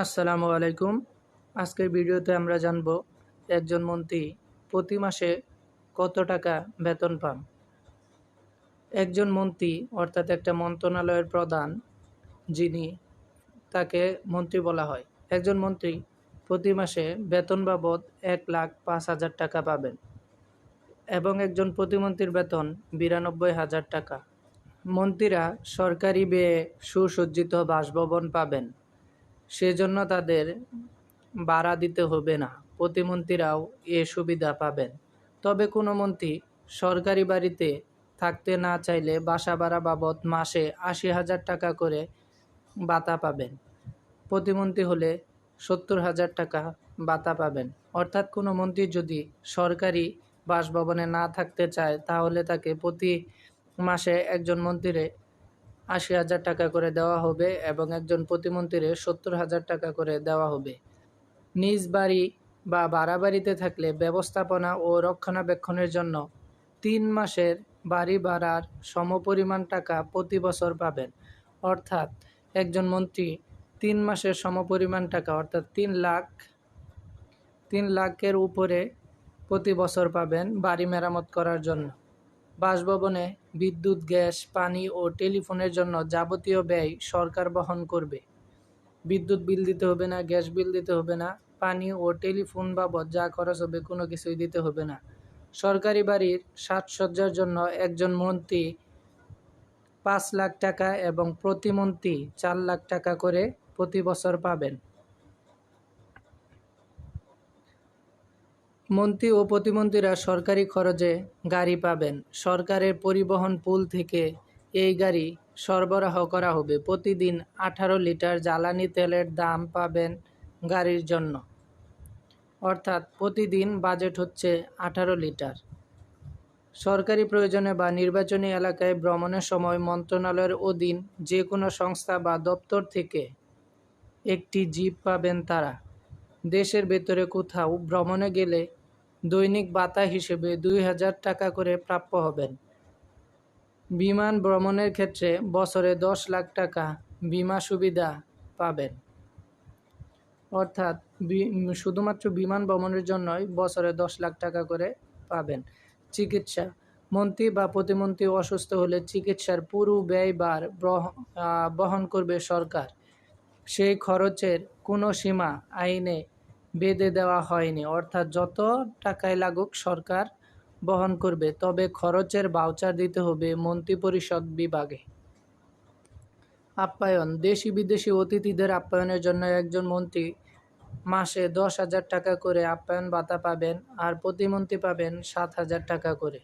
আসসালামু আলাইকুম। আজকের ভিডিওতে আমরা জানব একজন মন্ত্রী প্রতি মাসে কত টাকা বেতন পান। একজন মন্ত্রী, অর্থাৎ একটা মন্ত্রণালয়ের প্রধান, যিনি তাকে মন্ত্রী বলা হয়। একজন মন্ত্রী প্রতি মাসে বেতন বাবদ এক লাখ পাঁচ হাজার টাকা পাবেন এবং একজন প্রতিমন্ত্রীর বেতন বিরানব্বই হাজার টাকা। মন্ত্রীরা সরকারি ব্যয়ে সুসজ্জিত বাসভবন পাবেন। সেজন্য তাদের ভাড়া দিতে হবে না। প্রতিমন্ত্রীরাও এ সুবিধা পাবেন। তবে কোনো মন্ত্রী সরকারি বাড়িতে থাকতে না চাইলে বাসা ভাড়া বাবদ মাসে আশি হাজার টাকা করে বাতা পাবেন। প্রতিমন্ত্রী হলে সত্তর হাজার টাকা বাতা পাবেন। অর্থাৎ কোনো মন্ত্রী যদি সরকারি বাসভবনে না থাকতে চায়, তাহলে তাকে প্রতি মাসে একজন মন্ত্রীরে আশি হাজার টাকা করে দেওয়া হবে এবং একজন প্রতিমন্ত্রীরে সত্তর হাজার টাকা করে দেওয়া হবে। নিজ বাড়ি বা ভাড়া বাড়িতে থাকলে ব্যবস্থাপনা ও রক্ষণাবেক্ষণের জন্য তিন মাসের বাড়ি ভাড়ার সমপরিমাণ টাকা প্রতি বছর পাবেন। অর্থাৎ একজন মন্ত্রী তিন মাসের সমপরিমাণ টাকা, অর্থাৎ তিন লাখ, তিন লাখের উপরে প্রতি বছর পাবেন বাড়ি মেরামত করার জন্য। বাসভবনে বিদ্যুৎ, গ্যাস, পানি ও টেলিফোনের জন্য যাবতীয় ব্যয় সরকার বহন করবে। বিদ্যুৎ বিল দিতে হবে না, গ্যাস বিল দিতে হবে না, পানি ও টেলিফোন বাবদ যা খরচ হবে কোনো কিছুই দিতে হবে না। সরকারি বাড়ির সাজসজ্জার জন্য একজন মন্ত্রী পাঁচ লাখ টাকা এবং প্রতিমন্ত্রী চার লাখ টাকা করে প্রতি বছর পাবেন। মন্ত্রী ও প্রতিমন্ত্রীরা সরকারি খরচে গাড়ি পাবেন। সরকারের পরিবহন পুল থেকে এই গাড়ি সরবরাহ করা হবে। প্রতিদিন আঠারো লিটার জ্বালানি তেলের দাম পাবেন গাড়ির জন্য। অর্থাৎ প্রতিদিন বাজেট হচ্ছে আঠারো লিটার। সরকারি প্রয়োজনে বা নির্বাচনী এলাকায় ভ্রমণের সময় মন্ত্রণালয়ের অধীন যে কোনো সংস্থা বা দপ্তর থেকে একটি জিপ পাবেন তারা। দেশের ভেতরে কোথাও ভ্রমণে গেলে দৈনিক ভাতা হিসেবে দুই হাজার টাকা করে প্রাপ্য হবেন। বিমান ভ্রমণের ক্ষেত্রে বছরে দশ লাখ টাকা বিমা সুবিধা পাবেন। অর্থাৎ শুধুমাত্র বিমান ভ্রমণের জন্যই বছরে দশ লাখ টাকা করে পাবেন। চিকিৎসা, মন্ত্রী বা প্রতিমন্ত্রী অসুস্থ হলে চিকিৎসার পুরো ব্যয়বার বহন করবে সরকার। সেই খরচের কোনো সীমা, আইনে বেঁধে দেওয়া হয়নি। অর্থাৎ যত টাকায় লাগুক, সরকার বহন করবে, তবে খরচের বাউচার দিতে হবে মন্ত্রিপরিষদ বিভাগে। আপ্যায়ন দেশি বিদেশি অতিথিদের আপ্যায়নের জন্য একজন মন্ত্রী মাসে দশ হাজার টাকা করে আপ্যায়ন ভাতা পাবেন আর প্রতিমন্ত্রী পাবেন সাত হাজার টাকা করে।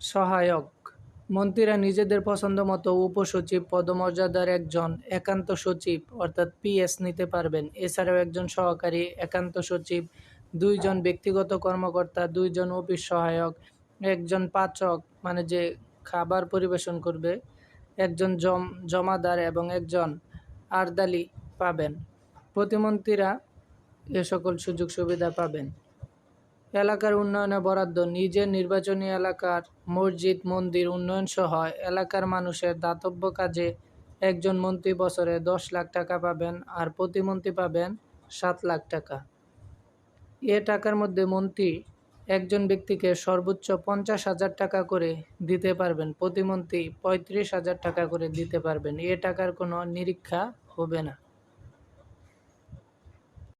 সহায়ক মন্ত্রীরা নিজেদের পছন্দ মতো উপসচিব পদমর্যাদার একজন একান্ত সচিব, অর্থাৎ পিএস নিতে পারবেন। এছাড়াও একজন সহকারী একান্ত সচিব, দুইজন ব্যক্তিগত কর্মকর্তা, দুইজন অফিস সহায়ক, একজন পাচক মানে যে খাবার পরিবেশন করবে, একজন জম, জমাদার এবং একজন আরদালি পাবেন। প্রতিমন্ত্রীরা এ সকল সুযোগ সুবিধা পাবেন। এলাকার উন্নয়নে বরাদ্দ, নিজের নির্বাচনী এলাকার মসজিদ, মন্দির উন্নয়ন সহ এলাকার মানুষের দাতব্য কাজে একজন মন্ত্রী বছরে দশ লাখ টাকা পাবেন আর প্রতিমন্ত্রী পাবেন সাত লাখ টাকা। এ টাকার মধ্যে মন্ত্রী একজন ব্যক্তিকে সর্বোচ্চ পঞ্চাশ হাজার টাকা করে দিতে পারবেন, প্রতিমন্ত্রী পঁয়ত্রিশ হাজার টাকা করে দিতে পারবেন। এ টাকার কোনো নিরীক্ষা হবে না।